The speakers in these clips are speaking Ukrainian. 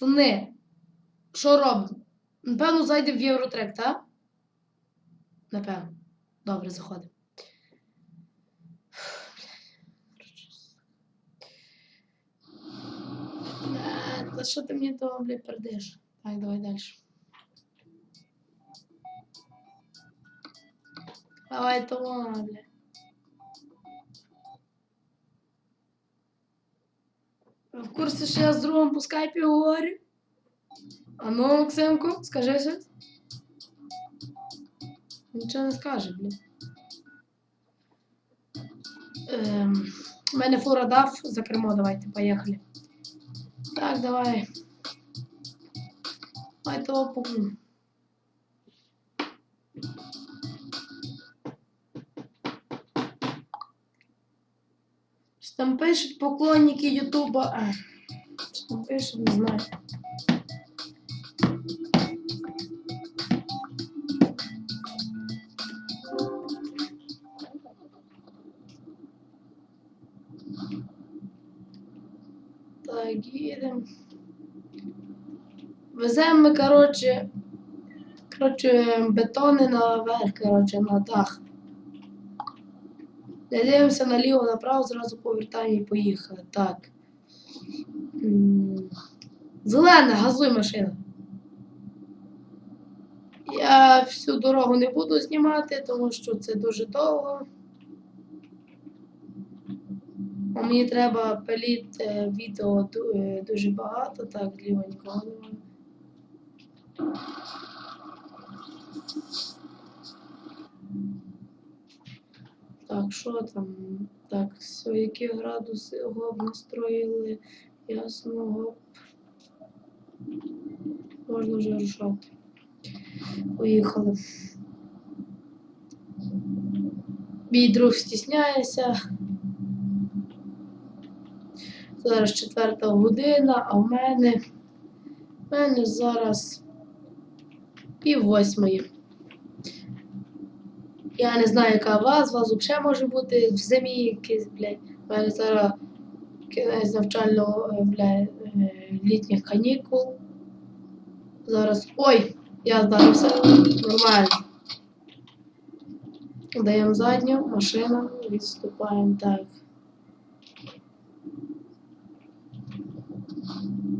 Пацани, що робимо? Напевно, зайдемо в Євротрек, так? Напевно. Добре, заходимо. Та що ти мені того, блядь, пердиш? Так, давай далі. Давай того, блядь. Ви В курсі, що я з другом по скайпі говорю? А ну, Максимку, скажи щось. Нічого не скаже, блін. Ем, у мене фура дав за кермо, давайте, поїхали. Так, давай. Давай того погну. Що там пишуть поклонники Ютуба. А, що там пишуть, не знаю. Так, їдемо. Веземо ми, коротше, коротше, бетони наверх, коротше, на дах. Не дивимося наліво, направо, зразу повертаємо і поїхали. Так. Зелена, газуй машина. Я всю дорогу не буду знімати, тому що це дуже довго. А мені треба пиліт е, відео е, дуже багато, так, зліва нікого немає. Так, що там? Так, все, які градуси гоп настроїли, ясно, гоп. Можна вже рушати. Поїхали. Мій друг стісняється. Зараз четверта година, а в мене, в мене зараз пів восьмої. Я не знаю, яка вас, вас взагалі може бути в зимі якийсь, блядь. У мене зараз кінець навчального, е, блядь, е, літніх канікул. Зараз. Ой! Я здарився. Нормально. Даємо задню, машину, відступаємо так.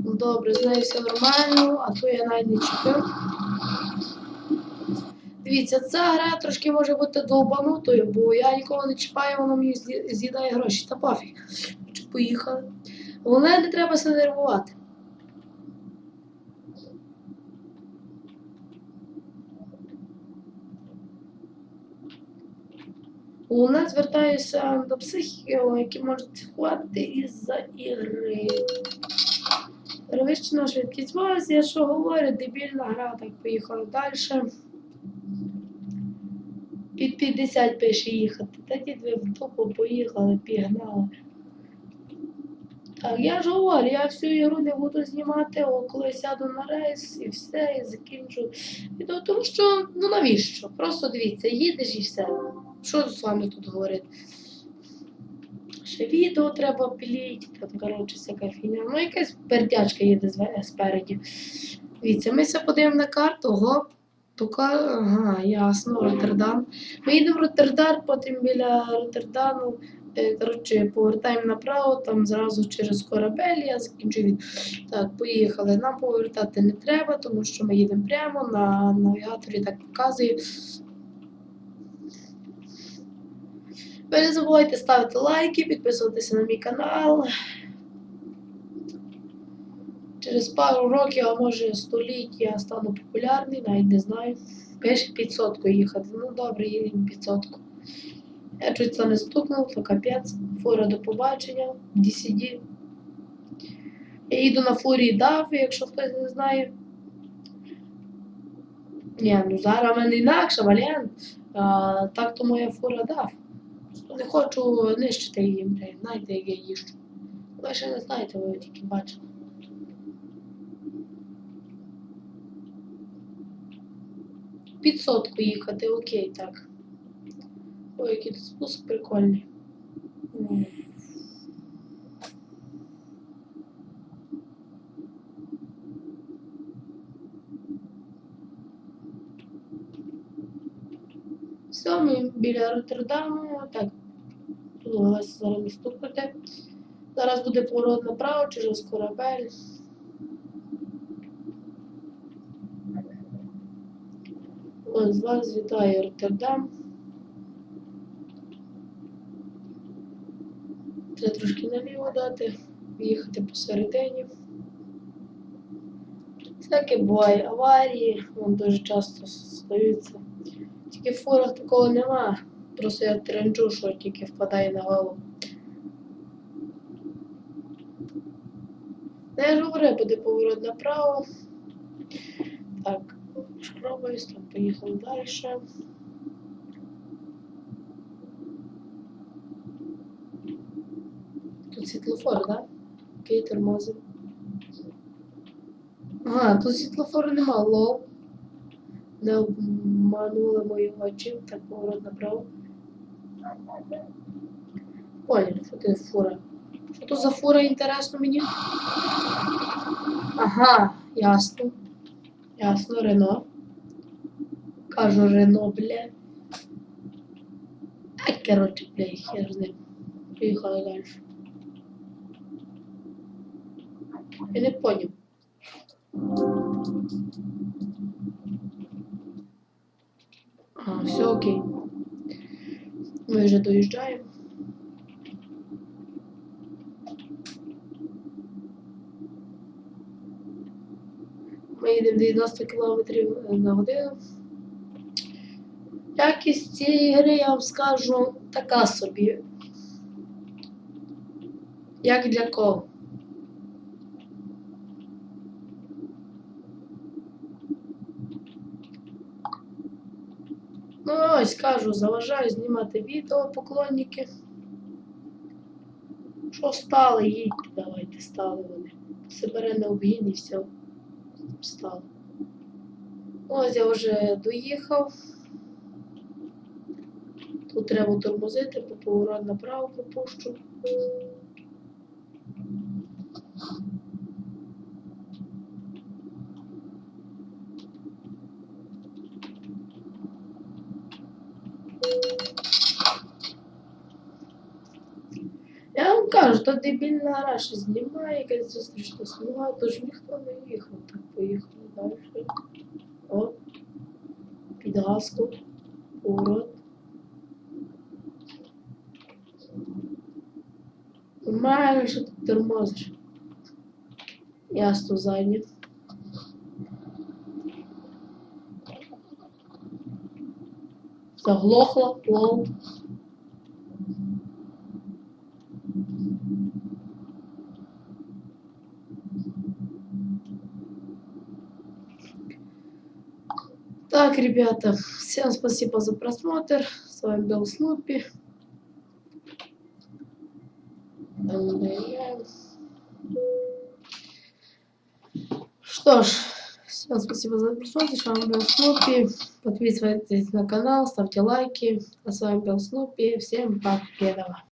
Добре, з нею все нормально, а то я навіть не чіпив. Дивіться, ця гра трошки може бути довбанутою, бо я нікого не чіпаю, воно мені з'їдає гроші. Та пофіг. Поїхали. Головне, не треба себе нервувати. Головне звертаюся до психів, які можуть психувати із-за ігри. Перевищена швидкість вас, я що говорю, дебільна гра, так поїхали далі. Під 50 пише їхати. Та ви в тупо поїхали, пігнали. Так, я ж говорю, я всю ігру не буду знімати, о, коли сяду на рейс і все, і закінчу відео. Тому що, ну навіщо? Просто дивіться, їдеш і все. Що з вами тут говорити? Ще відео треба піліть, там, коротше, всяка фігня. Ну, якась пердячка їде спереді. Дивіться, ми все подивимо на карту, гоп, тука, ага, ясно, Роттердам. Ми їдемо в Роттердам, потім біля Роттердаму, е, коротше, повертаємо направо, там зразу через корабель, я закінчу від. Так, поїхали. Нам повертати не треба, тому що ми їдемо прямо на навігаторі, так показує. Ви не забувайте ставити лайки, підписуватися на мій канал. Через пару років, а може століть, я стану популярний, навіть не знаю. Пише 500 їхати. Ну добре, їдемо 500. Я чуть це не стукнув, то капець. Фура до побачення, DCD. Я їду на фурі DAF, якщо хтось не знає. Ні, ну зараз в мене інакше, варіант. А, так то моя фура DAF. Не хочу нищити її, блядь. Знаєте, як я їжджу. Ви ще не знаєте, ви тільки бачите. Під сотку їхати, окей, так. Ой, який тут спуск прикольний. Все, ми біля Роттердаму. Так, тут зараз місту Зараз буде поворот направо через корабель. Ось вас вітає Роттердам. Треба трошки наліво дати, їхати посередині. Всяке буває аварії, вон дуже часто стаються. Тільки в фурах такого нема. Просто я тренджу, що тільки впадає на голову. Ну, я ж говорю, буде поворот направо. Так, шпробуюсь, там поїхали далі. Тут світлофор, так? Да? Окей, тормозив. Ага, тут світлофору нема, лол. Не обманули мої очі, так поворот направо. Понял, що ти фура. Що то за фура, інтересно мені? Ага, ясно. Ясно, Рено. Кажу Рено, бля. Ай, короче, бля, хер з ним. Поїхали. Я не понял. А, все окей. Ми вже доїжджаємо. Ми їдемо 90 км на годину. Якість цієї гри, я вам скажу, така собі. Як для кого? Ну, ось кажу, заважаю знімати відео, поклонники. Що стали, їдьте, давайте, стали вони. Все бере на обгін і все. Стало. Ось я вже доїхав. Тут треба тормозити, по поворот направо пропущу. Я вам кажу, то дебільна гра що знімає, якась зустрічна смуга, тож ніхто не їхав, так поїхали далі. О, під газку, поворот. Нормально, що ти тормозиш. Ясно зайнят. Заглохла, лол. Так, ребята, всем спасибо за просмотр. С вами был Снупи. Что ж, всем спасибо за просмотр. С вами был Снупи. Подписывайтесь на канал, ставьте лайки. А с вами был Снупи. Всем пока.